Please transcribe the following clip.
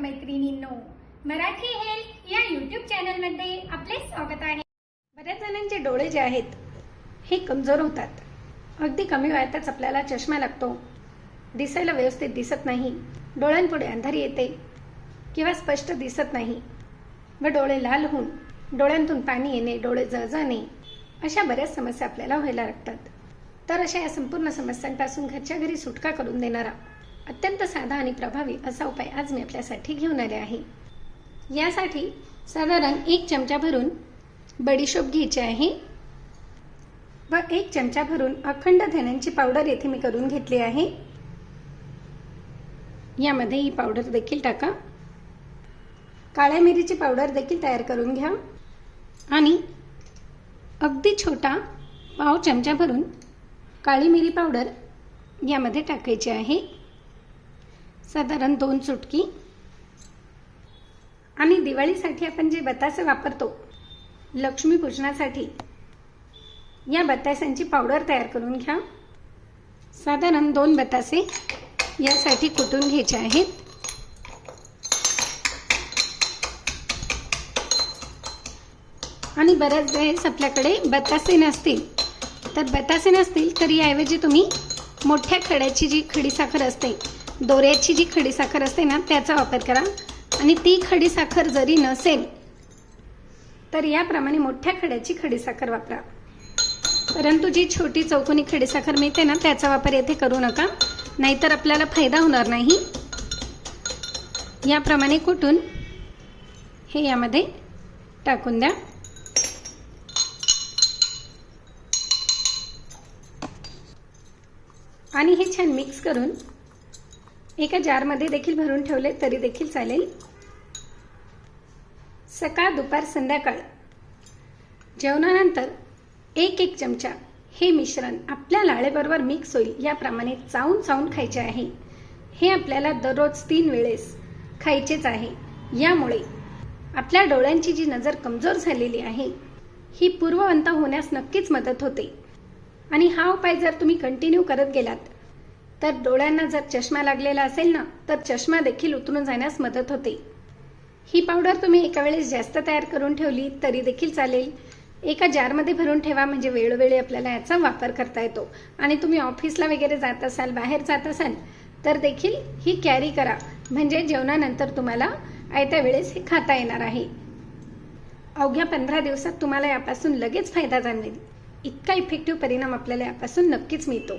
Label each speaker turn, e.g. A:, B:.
A: मित्रमैत्रिणींनो Marathi health या YouTube चॅनलमध्ये आपले स्वागत आहे.
B: बऱ्याच जणांचे डोळे जे आहेत हे कमजोर होतात. अगदी कमी वयातच आपल्याला चष्मा लागतो. दिसायला व्यवस्थित दिसत नाही. डोळ्यांपुढे अंधारी येते. किंवा स्पष्ट दिसत नाही. व डोळे लाल होऊन डोळ्यांतून पाणी येणे डोळे जळजळणे अशा बऱ्याच समस्या आपल्याला व्हायला लागतात. तर अशा या संपूर्ण समस्यांपासून घरच्या घरी सुटका करून देणारा अत्यंत साधा आणि प्रभावी असा उपाय आज मी आपल्यासाठी घेऊन आले आहे. यासाठी साधारण एक चमचा भरून बडीशोप घ्यायची आहे व एक चमचा भरून अखंड धण्यांची पावडर येथे मी करून घेतली आहे. यामध्ये ही पावडर देखील टाका. काळ्या मिरीची पावडर देखील तयार करून घ्या. आणि अगदी छोटा पाव चमचा भरून काळी मिरी पावडर यामध्ये टाकायची आहे. साधारण दोन चुटकी. आणि दिवाळीसाठी आपण जे बतासे वापरतो लक्ष्मीपूजनासाठी या बतासांची पावडर तयार करून घ्या. साधारण दोन बतासे यासाठी कुटून घ्यायचे आहेत? आणि बऱ्याच वेळेस आपल्याकडे बतासे नसतील. तर बतासे नसतील तर याऐवजी तुम्ही मोठ्या खड्याची जी खडीसाखर असते दोऱ्याची जी खडीसाखर असते ना त्याचा वापर करा. आणि ती खडीसाखर जरी नसेल तर याप्रमाणे मोठ्या खड्याची खडीसाखर वापरा. परंतु जी छोटी चौकोनी खडीसाखर मिळते ना त्याचा वापर येथे करू नका. नाहीतर आपल्याला फायदा होणार नाही. याप्रमाणे कुठून? हे यामध्ये टाकून द्या. आणि हे छान मिक्स करून एका जारमध्ये देखील भरून ठेवले तरी देखील चालेल. सकाळ दुपार संध्याकाळ. जेवणानंतर एक एक चमचा हे मिश्रण आपल्या लाळेबरोबर मिक्स होईल याप्रमाणे चावून चावून खायचे आहे. हे आपल्याला दररोज तीन वेळेस खायचेच आहे. यामुळे आपल्या डोळ्यांची जी नजर कमजोर झालेली आहे ही पूर्ववंत होण्यास नक्कीच मदत होते. आणि हा उपाय जर तुम्ही कंटिन्यू करत गेलात तर डोळ्यांना जर चष्मा लागलेला असेल ना तर चष्मा देखील उतरून जाण्यास मदत होते. ही पावडर तुम्ही एका वेळेस जास्त तयार करून ठेवली तरी देखील चालेल. एका जारमध्ये भरून ठेवा म्हणजे वेळोवेळी आपल्याला याचा वापर करता येतो. आणि तुम्ही ऑफिसला वगैरे जात असाल बाहेर जात असाल तर देखील ही कॅरी करा. म्हणजे जेवणानंतर तुम्हाला आयत्या वेळेस हे खाता येणार आहे. अवघ्या पंधरा दिवसात तुम्हाला यापासून लगेच फायदा जाणवेल. इतका इफेक्टिव्ह परिणाम आपल्याला यापासून नक्कीच मिळतो.